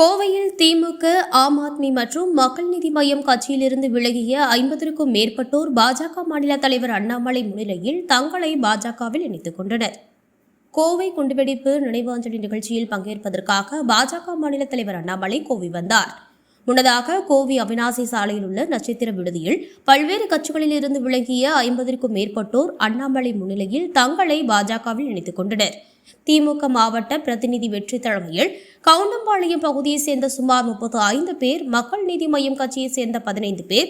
கோவையில் திமுக ஆம் ஆத்மி மற்றும் மக்கள் நீதி மய்யம் கட்சியிலிருந்து விலகிய ஐம்பதற்கும் மேற்பட்டோர் பாஜக மாநில தலைவர் அண்ணாமலை முன்னிலையில் தங்களை பாஜகவில் இணைத்துக் கொண்டனர். கோவை குண்டுவெடிப்பு நினைவாஞ்சலி நிகழ்ச்சியில் பங்கேற்பதற்காக பாஜக மாநில தலைவர் அண்ணாமலை கோவை வந்தார். முன்னதாக கோவை அவினாசி சாலையில் உள்ள நட்சத்திர விடுதியில் பல்வேறு கட்சிகளில் இருந்து விலகிய ஐம்பதற்கும் மேற்பட்டோர் அண்ணாமலை முன்னிலையில் தங்களை பாஜகவில் இணைத்துக் கொண்டனர். திமுக மாவட்ட பிரதிநிதி வெற்றி தலைமையில் கவுண்டம்பாளையம் பகுதியைச் சேர்ந்த சுமார் முப்பத்து ஐந்து பேர் மக்கள் நீதி மய்யம் கட்சியைச் சேர்ந்த பதினைந்து பேர்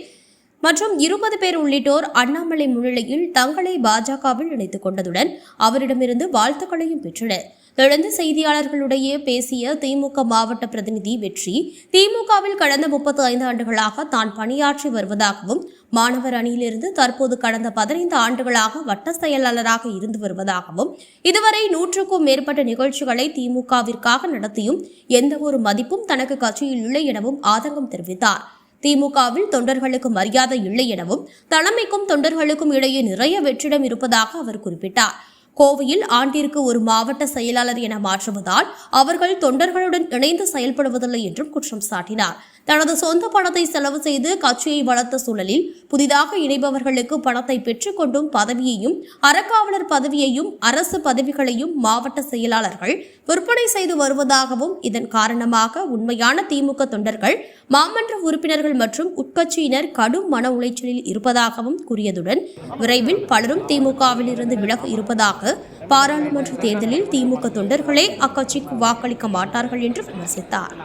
மற்றும் இருபது பேர் உள்ளிட்டோர் அண்ணாமலை முன்னிலையில் தங்களை பாஜகவில் இணைத்துக் கொண்டதுடன் அவரிடமிருந்து வாழ்த்துக்களையும் பெற்றனர். தொடர்ந்து செய்தியாளர்களுடைய பேசிய திமுக மாவட்ட பிரதிநிதி வெற்றி திமுகவில் கடந்த முப்பத்து ஐந்து ஆண்டுகளாக தான் பணியாற்றி வருவதாகவும் மாணவர் அணியிலிருந்து தற்போது கடந்த பதினைந்து ஆண்டுகளாக வட்ட செயலாளராக இருந்து வருவதாகவும் இதுவரை நூற்றுக்கும் மேற்பட்ட நிகழ்ச்சிகளை திமுகவிற்காக நடத்தியும் எந்தவொரு மதிப்பும் தனக்கு கட்சியில் இல்லை எனவும் ஆதங்கம் தெரிவித்தார். திமுகவில் தொண்டர்களுக்கு மரியாதை இல்லை எனவும் தலைமைக்கும் தொண்டர்களுக்கும் இடையே நிறைய வெற்றிடம் இருப்பதாக அவர் குறிப்பிட்டார். கோவையில் ஆண்டிற்கு ஒரு மாவட்ட செயலாளர் என மாற்றுவதால் அவர்கள் தொண்டர்களுடன் இணைந்து செயல்படுவதில்லை என்றும் குற்றம் சாட்டினார். தனது சொந்த பணத்தை செலவு செய்து கட்சியை வளர்த்த சூழலில் புதிதாக இணைபவர்களுக்கு பணத்தை பெற்றுக்கொண்டும் பதவியையும் அறக்காவலர் பதவியையும் அரசு பதவிகளையும் மாவட்ட செயலாளர்கள் விற்பனை செய்து வருவதாகவும் இதன் காரணமாக உண்மையான திமுக தொண்டர்கள் மாமன்ற உறுப்பினர்கள் மற்றும் உட்கட்சியினர் கடும் மன உளைச்சலில் இருப்பதாகவும் கூறியதுடன் விரைவில் பலரும் திமுகவில் இருந்து விலக இருப்பதாக பாராளுமன்ற தேர்தலில் திமுக தொண்டர்களே அக்கட்சிக்கு வாக்களிக்க மாட்டார்கள் என்று விமர்சித்தார்.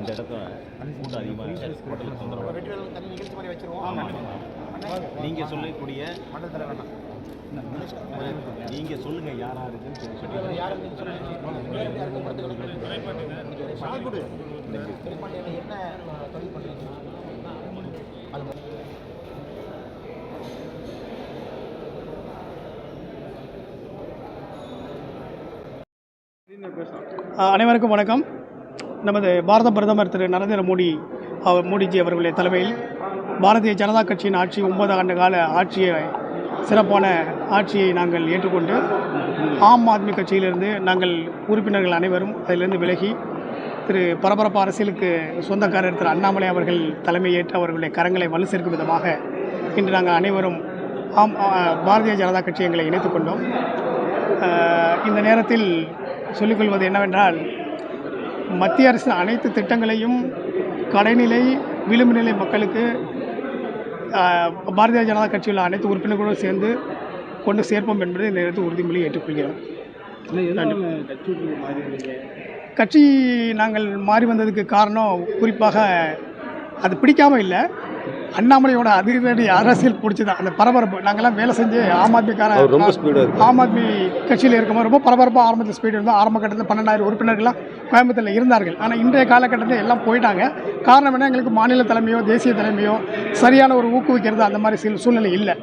இந்த இடத்துல கூட்டம் அதிகமாக ஹோட்டலுக்கு தொந்தரவு நீங்கள் சொல்லக்கூடிய நீங்கள் சொல்லுங்க யாரா இருக்குன்னு அனைவருக்கும் வணக்கம். நமது பாரத பிரதமர் திரு நரேந்திர மோடி அவர் மோடிஜி அவர்களுடைய தலைமையில் பாரதிய ஜனதா கட்சியின் ஆட்சி ஒன்பது ஆண்டு கால ஆட்சியை சிறப்பான ஆட்சியை நாங்கள் ஏற்றுக்கொண்டு ஆம் ஆத்மி கட்சியிலிருந்து நாங்கள் உறுப்பினர்கள் அனைவரும் அதிலிருந்து விலகி திரு பரபரப்பு அரசியலுக்கு சொந்தக்காரர் திரு அண்ணாமலை அவர்கள் தலைமையேற்று அவர்களுடைய கரங்களை வலு சேர்க்கும் விதமாக இன்று நாங்கள் அனைவரும் ஆம் பாரதிய ஜனதா கட்சி எங்களை இணைத்துக்கொண்டோம் இந்த நேரத்தில் சொல்லிக்கொள்வது என்னவென்றால் மத்திய அரசின் அனைத்து திட்டங்களையும் கடைநிலை விளிம்பு நிலை மக்களுக்கு பாரதிய ஜனதா கட்சியில் அனைத்து உறுப்பினர்களும் சேர்ந்து கொண்டு சேர்ப்போம் என்பதை இந்த நேரத்தில் உறுதிமொழி ஏற்றுக்கொள்கிறோம். கட்சி நாங்கள் மாறி வந்ததுக்கு காரணம் குறிப்பாக அது பிடிக்காம இல்லை. அண்ணாமலையோட அதிரடி அரசியல் பிடிச்சதான் அந்த பரபரப்பு. நாங்கெல்லாம் வேலை செஞ்சு ஆம் ஆத்மிக்கார ரொம்ப ஆம் ஆத்மி கட்சியில் இருக்கும்போது ரொம்ப பரபரப்பாக ஆரம்பத்தில் ஸ்பீடு இருந்தோம் ஆரம்ப கட்டத்தில் பன்னெண்டாயிரம் உறுப்பினர்கள்லாம் கோயம்புத்தூரில் இருந்தார்கள். ஆனால் இன்றைய காலகட்டத்தில் எல்லாம் போயிட்டாங்க. காரணம் என்ன? எங்களுக்கு மாநில தலைமையோ தேசிய தலைமையோ சரியான ஒரு ஊக்குவிக்கிறது அந்த மாதிரி சூழ்நிலை இல்லை.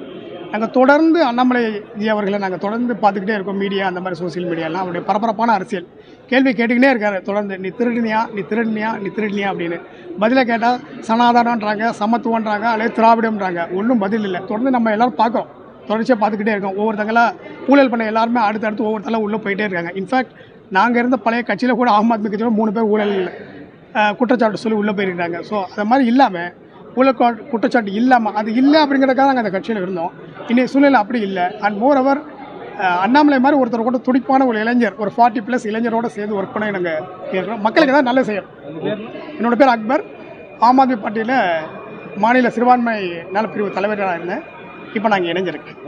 நாங்கள் தொடர்ந்து அண்ணாமலை ஜி அவர்களை நாங்கள் தொடர்ந்து பார்த்துக்கிட்டே இருக்கோம். மீடியா அந்த மாதிரி சோசியல் மீடியாலாம் அவருடைய பரபரப்பான அரசியல். கேள்வி கேட்டுக்கிட்டே இருக்காரு. தொடர்ந்து நீ திருடினியா? நீ திருடினியா? நீ திருடினியா? அப்படின்னு. பதிலை கேட்டால் சனாதானன்றாங்க சமத்துவன்றாங்க அல்லது திராவிடம்ன்றாங்க. ஒன்றும் பதில் இல்லை. தொடர்ந்து நம்ம எல்லோரும் பார்க்குறோம். தொடர்ச்சியாக பார்த்துக்கிட்டே இருக்கோம். ஒவ்வொருத்தங்களாக ஊழல் பண்ண எல்லாருமே அடுத்தடுத்து ஒவ்வொருத்தலாம் உள்ளே போயிட்டே இருக்காங்க. இன்ஃபேக்ட் நாங்கள் இருந்த பழைய கட்சியில் கூட ஆம் ஆத்மி கட்சியில் மூணு பேர் ஊழல் குற்றச்சாட்டு சொல்லி உள்ளே போயிருக்காங்க. ஸோ அது மாதிரி இல்லாமல் ஊழல் குற்றச்சாட்டு இல்லாமல் அது இல்லை அப்படிங்கிறதுக்காக நாங்கள் அந்த கட்சியில் இருந்தோம். இன்றைய சூழ்நிலை அப்படி இல்லை. அண்ட் மோர் அவர் அண்ணாமலை மாதிரி ஒருத்தர் கூட துடிப்பான ஒரு இளைஞர் ஒரு ஃபார்ட்டி ப்ளஸ் இளைஞரோட சேர்ந்து ஒர்க் பண்ணி நாங்கள் கேட்குறோம் மக்களுக்கு தான் நல்ல செய்யணும் என்னோட பேர் அக்பர். ஆம் ஆத்மி பார்ட்டியில் மாநில சிறுபான்மை நலப்பிரிவு தலைவராக இருந்தேன். இப்போ நாங்கள் இணைஞ்சிருக்கேன்.